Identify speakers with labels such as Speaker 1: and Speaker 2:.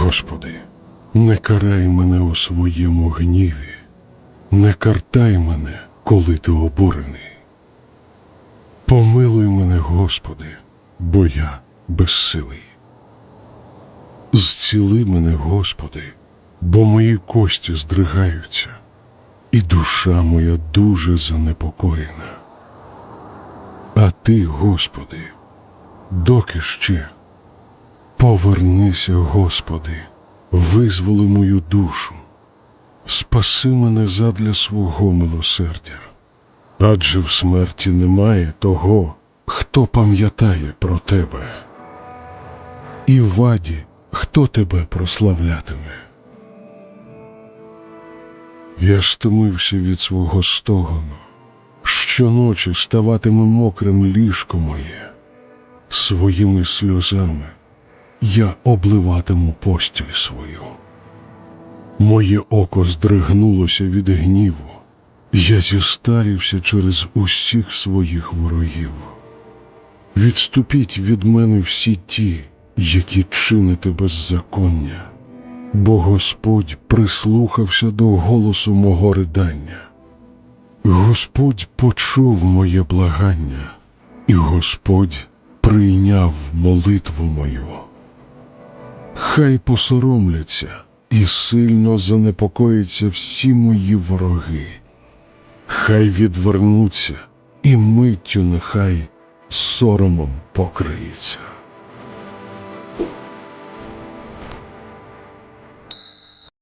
Speaker 1: Господи, не карай мене у своєму гніві, не картай мене, коли ти обурений. Помилуй мене, Господи, бо я безсилий. Зціли мене, Господи, бо мої кості здригаються, і душа моя дуже занепокоєна. А ти, Господи, доки ще? Повернися, Господи, визволи мою душу, спаси мене задля свого милосердя. Адже в смерті немає того, хто пам'ятає про тебе. І в ваді хто тебе прославлятиме. Я стомився від свого стогону. Щоночі ставатиме мокрим ліжко моє, своїми сльозами я обливатиму постіль свою. Моє око здригнулося від гніву, я зістарівся через усіх своїх ворогів. Відступіть від мене всі ті, які чините беззаконня, бо Господь прислухався до голосу мого ридання. Господь почув моє благання, і Господь прийняв молитву мою. Хай посоромляться і сильно занепокоїться всі мої вороги. Хай відвернуться, і миттю нехай соромом покриється.